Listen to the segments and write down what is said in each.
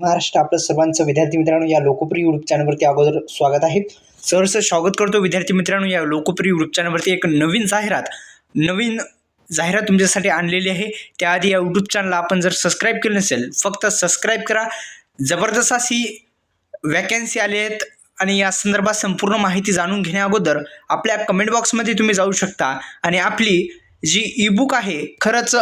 महाराष्ट्र आपलं सर्वांचं विद्यार्थी मित्रांनो या लोकप्रिय युट्यूब चॅनलवरती अगोदर स्वागत आहे. सहर्ष स्वागत करतो विद्यार्थी मित्रांनो या लोकप्रिय युट्यूब चॅनलवरती एक नवीन जाहिरात नवीन जाहिरात तुमच्यासाठी आणलेली आहे. त्याआधी या यूट्यूब चॅनलला आपण जर सबस्क्राईब केलं नसेल फक्त सबस्क्राईब करा. जबरदस्त अशी वॅकन्सी आली आहेत आणि या संदर्भात संपूर्ण माहिती जाणून घेण्या अगोदर आपल्या कमेंट बॉक्समध्ये तुम्ही जाऊ शकता. आणि आपली जी ईबुक आहे खरंच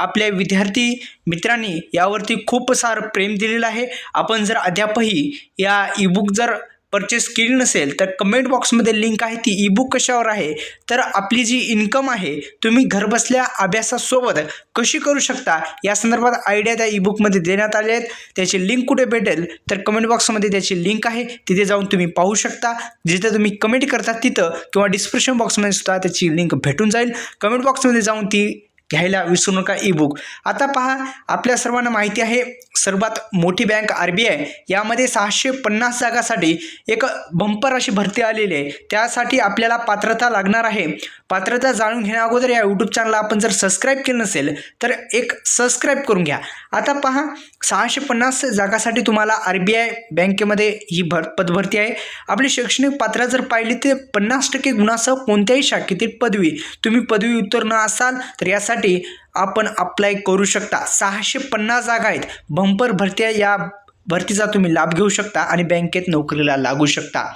आपल्या विद्यार्थी मित्रांनी यावरती खूप सारं प्रेम दिलेलं आहे. आपण जर अद्यापही या ईबुक जर परचेस केली नसेल तर कमेंट बॉक्समध्ये लिंक आहे. ती ईबुक कशावर आहे? तर आपली जी इन्कम आहे तुम्ही घरबसल्या अभ्यासासोबत कशी करू शकता? या संदर्भात आयडिया त्या ईबुकमध्ये देण्यात आल्या आहेत. त्याची लिंक कुठे भेटेल? तर कमेंट बॉक्समध्ये त्याची लिंक आहे. तिथे जाऊन तुम्ही पाहू शकता. जिथे तुम्ही कमेंट करता तिथं किंवा डिस्क्रिप्शन बॉक्समध्ये सुद्धा त्याची लिंक भेटून जाईल. कमेंट बॉक्समध्ये जाऊन ती घ्यायला विसरू नका ई बुक आता पहा आपल्या सर्वांना माहिती आहे सर्वात मोठी बँक आर बी आय यामध्ये सहाशे पन्नास जागासाठी एक बंपर अशी भरती आलेली आहे. त्यासाठी आपल्याला पात्रता लागणार आहे. पात्रता जाणून घेण्या अगोदर या यूट्यूब चॅनलला आपण जर सबस्क्राईब केलं नसेल तर एक सबस्क्राईब करून घ्या. आता पहा सहाशे पन्नास जागासाठी तुम्हाला आर बी आय बँकेमध्ये ही भर पदभरती आहे. आपली शैक्षणिक पात्रता जर पाहिली तर पन्नास टक्के गुणासह कोणत्याही शाखेतील पदवी. तुम्ही पदवी उत्तीर्ण असाल तर यासाठी आपण अप्लाय करू शकता. सहाशे पन्नास जागा आहेत. बंपर भरती या भरतीचा तुम्ही लाभ घेऊ शकता आणि बँकेत नोकरीला लागू शकता.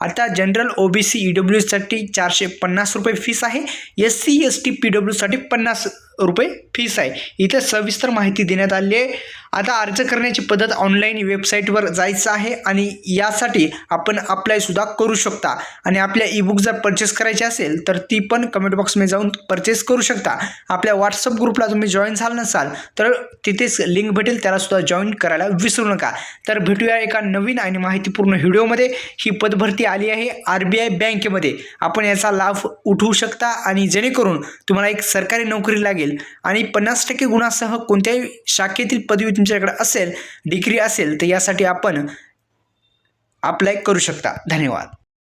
आता general O B C E डब्ल्यूसाठी चारशे पन्नास रुपये फीस आहे. S C S T P डब्ल्यूसाठी पन्नास रुपये फीस आहे. इथे सविस्तर माहिती देण्यात आली आहे. आता अर्ज करण्याची पद्धत ऑनलाईन वेबसाईटवर जायचं आहे आणि यासाठी आपण अप्लायसुद्धा करू शकता. आणि आपल्या ईबुक जर परचेस करायची असेल तर ती पण कमेंट बॉक्समध्ये जाऊन परचेस करू शकता. आपल्या व्हॉट्सअप ग्रुपला तुम्ही जॉईन झाला नसाल तर तिथेच लिंक भेटेल त्यालासुद्धा जॉईन करायला विसरू नका. तर भेटूया एका नवीन आणि माहितीपूर्ण व्हिडिओमध्ये. ही पदभरती आली आहे आर बी आय बँकेमध्ये. आपण याचा लाभ उठवू शकता आणि जेणेकरून तुम्हाला एक सरकारी नोकरी लागेल. आणि पन्नास टक्के गुणासह कोणत्याही शाखेतील पदवी तुमच्याकडे असेल डिग्री असेल तर यासाठी आपण अप्लाय करू शकता. धन्यवाद.